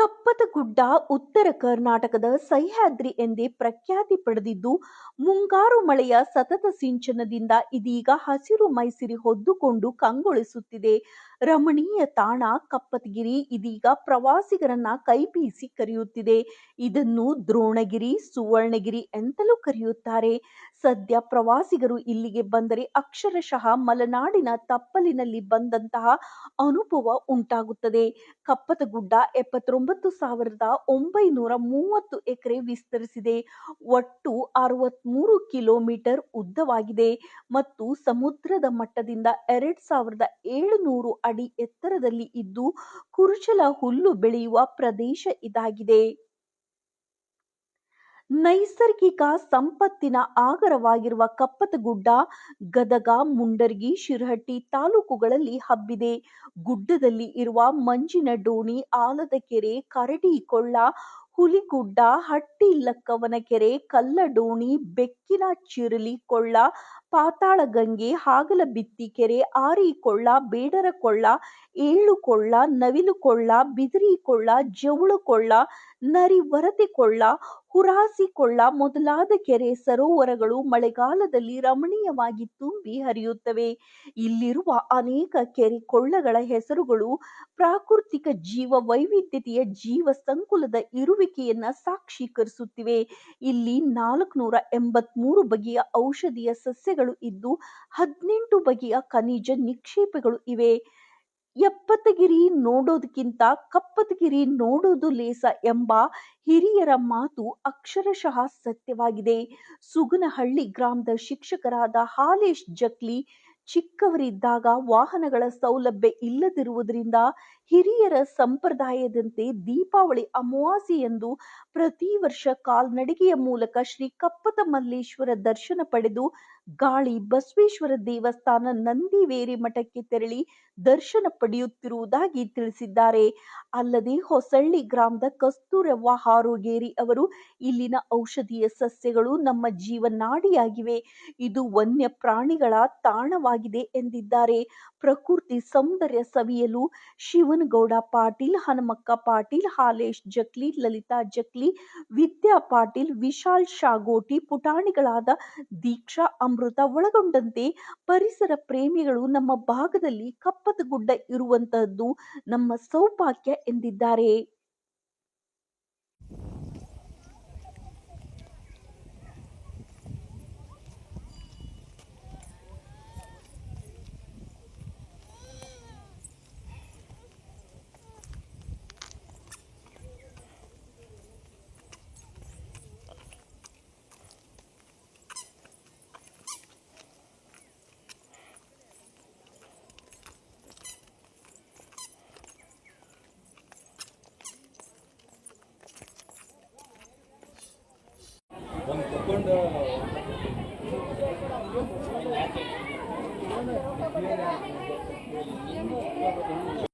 ಕಪ್ಪತಗುಡ್ಡ ಉತ್ತರ ಕರ್ನಾಟಕದ ಸಹ್ಯಾದ್ರಿ ಎಂದೇ ಪ್ರಖ್ಯಾತಿ ಪಡೆದಿದ್ದು, ಮುಂಗಾರು ಮಳೆಯ ಸತತ ಸಿಂಚನದಿಂದ ಇದೀಗ ಹಸಿರು ಮೈಸಿರಿ ಹೊದ್ದುಕೊಂಡು ಕಂಗೊಳಿಸುತ್ತಿದೆ. ರಮಣೀಯ ತಾಣ ಕಪ್ಪತಗಿರಿ ಇದೀಗ ಪ್ರವಾಸಿಗರನ್ನ ಕೈಬೀಸಿ ಕರೆಯುತ್ತಿದೆ. ಇದನ್ನು ದ್ರೋಣಗಿರಿ, ಸುವರ್ಣಗಿರಿ ಎಂತಲೂ ಕರೆಯುತ್ತಾರೆ. ಸದ್ಯ ಪ್ರವಾಸಿಗರು ಇಲ್ಲಿಗೆ ಬಂದರೆ ಅಕ್ಷರಶಃ ಮಲೆನಾಡಿನ ತಪ್ಪಲಿನಲ್ಲಿ ಬಂದಂತಹ ಅನುಭವ ಉಂಟಾಗುತ್ತದೆ. ಕಪ್ಪತಗುಡ್ಡ ಎಪ್ಪತ್ತೊಂಬತ್ತು ಸಾವಿರದ ಒಂಬೈನೂರ ಮೂವತ್ತು ಎಕರೆ ವಿಸ್ತರಿಸಿದೆ. ಒಟ್ಟು ಅರವತ್ಮೂರು ಕಿಲೋಮೀಟರ್ ಉದ್ದವಾಗಿದೆ ಮತ್ತು ಸಮುದ್ರದ ಮಟ್ಟದಿಂದ ಎರಡ್ ಸಾವಿರದ ಏಳುನೂರು ಅಡಿ ಎತ್ತರದಲ್ಲಿ ಇದ್ದು, ಕುರುಚಲ ಹುಲ್ಲು ಬೆಳೆಯುವ ಪ್ರದೇಶ ಇದಾಗಿದೆ. ನೈಸರ್ಗಿಕ ಸಂಪತ್ತಿನ ಆಗರವಾಗಿರುವ ಕಪ್ಪತಗುಡ್ಡ, ಗದಗ, ಮುಂಡರ್ಗಿ, ಶಿರಹಟ್ಟಿ ತಾಲೂಕುಗಳಲ್ಲಿ ಹಬ್ಬಿದೆ. ಗುಡ್ಡದಲ್ಲಿ ಇರುವ ಮಂಜಿನ ಡೋಣಿ ಆಲದ ಕೆರೆ ಕರಡಿ ಕೊಳ್ಳ ಹುಲಿಗುಡ್ಡ ಹಟ್ಟಿಲಕ್ಕವನ ಕೆರೆ ಕಲ್ಲಡೋಣಿ, ಬೆಕ್ಕಿನ ಚಿರಲಿ ಕೊಳ್ಳ ಪಾತಾಳಗಂಗೆ ಹಾಗಲಬಿತ್ತಿ ಕೆರೆ ಆರಿಕೊಳ್ಳ ಬೇಡರ ಕೊಳ್ಳ ಏಳು ಕೊಳ್ಳ ನವಿಲು ಕೊಳ್ಳ ಬಿದಿರಿ ಕೊಳ್ಳ ಜವಳು ಕೊಳ್ಳ ನರಿವರತೆ ಕೊಳ್ಳ ಹುರಾಸಿ ಕೊಳ್ಳ ಮೊದಲಾದ ಕೆರೆ ಸರೋವರಗಳು ಮಳೆಗಾಲದಲ್ಲಿ ರಮಣೀಯವಾಗಿ ತುಂಬಿ ಹರಿಯುತ್ತವೆ. ಇಲ್ಲಿರುವ ಅನೇಕ ಕೆರೆ ಕೊಳ್ಳಗಳ ಹೆಸರುಗಳು ಪ್ರಾಕೃತಿಕ ಜೀವ ವೈವಿಧ್ಯತೆಯ ಜೀವ ಸಂಕುಲದ ಇರುವಿಕೆಯನ್ನ ಸಾಕ್ಷೀಕರಿಸುತ್ತಿವೆ. ಇಲ್ಲಿ ನಾಲ್ಕುನೂರ ಎಂಬತ್ಮೂರು ಬಗೆಯ ಔಷಧೀಯ ಸಸ್ಯಗಳು ಇದ್ದು ಹದಿನೆಂಟು ಬಗೆಯ ಖನಿಜ ನಿಕ್ಷೇಪಗಳು ಇವೆ. ಎಪ್ಪತ್ತಗಿರಿ ನೋಡೋದಕ್ಕಿಂತ ಕಪ್ಪತಗಿರಿ ನೋಡೋದು ಲೇಸ ಎಂಬ ಹಿರಿಯರ ಮಾತು ಅಕ್ಷರಶಃ ಸತ್ಯವಾಗಿದೆ. ಸುಗನಹಳ್ಳಿ ಗ್ರಾಮದ ಶಿಕ್ಷಕರಾದ ಹಾಲೇಶ್ ಜಕ್ಲಿ ಚಿಕ್ಕವರಿದ್ದಾಗ ವಾಹನಗಳ ಸೌಲಭ್ಯ ಇಲ್ಲದಿರುವುದರಿಂದ ಹಿರಿಯರ ಸಂಪ್ರದಾಯದಂತೆ ದೀಪಾವಳಿ ಅಮಾವಾಸ್ಯೆಯಂದು ಪ್ರತಿ ವರ್ಷ ಕಾಲ್ನಡಿಗೆಯ ಮೂಲಕ ಶ್ರೀ ಕಪ್ಪತ ಮಲ್ಲೇಶ್ವರ ದರ್ಶನ ಪಡೆದು ಗಾಳಿ ಬಸವೇಶ್ವರ ದೇವಸ್ಥಾನ ನಂದಿವೇರಿ ಮಠಕ್ಕೆ ತೆರಳಿ ದರ್ಶನ ಪಡೆಯುತ್ತಿರುವುದಾಗಿ ತಿಳಿಸಿದ್ದಾರೆ. ಅಲ್ಲದೆ ಹೊಸಳ್ಳಿ ಗ್ರಾಮದ ಕಸ್ತೂರವ್ವ ಹಾರೋಗೇರಿ ಅವರು, ಇಲ್ಲಿನ ಔಷಧೀಯ ಸಸ್ಯಗಳು ನಮ್ಮ ಜೀವನಾಡಿಯಾಗಿವೆ. ಇದು ವನ್ಯ ಪ್ರಾಣಿಗಳ ತಾಣವಾಗಿದೆ ಎಂದಿದ್ದಾರೆ. ಪ್ರಕೃತಿ ಸೌಂದರ್ಯ ಸವಿಯಲು ಶಿವನಗೌಡ ಪಾಟೀಲ್, ಹನುಮಕ್ಕ ಪಾಟೀಲ್, ಹಾಲೇಶ್ ಜಕ್ಲಿ, ಲಲಿತಾ ಜಕ್ಲಿ, ವಿದ್ಯಾ ಪಾಟೀಲ್, ವಿಶಾಲ್ ಶಾಗೋಟಿ, ಪುಟಾಣಿಗಳಾದ ದೀಕ್ಷಾ ಅಮೃತ ಒಳಗೊಂಡಂತೆ ಪರಿಸರ ಪ್ರೇಮಿಗಳು ನಮ್ಮ ಭಾಗದಲ್ಲಿ ಕಪ್ಪತಗುಡ್ಡ ಇರುವಂತಹದ್ದು ನಮ್ಮ ಸೌಭಾಗ್ಯ ಎಂದಿದ್ದಾರೆ. ಒಂದು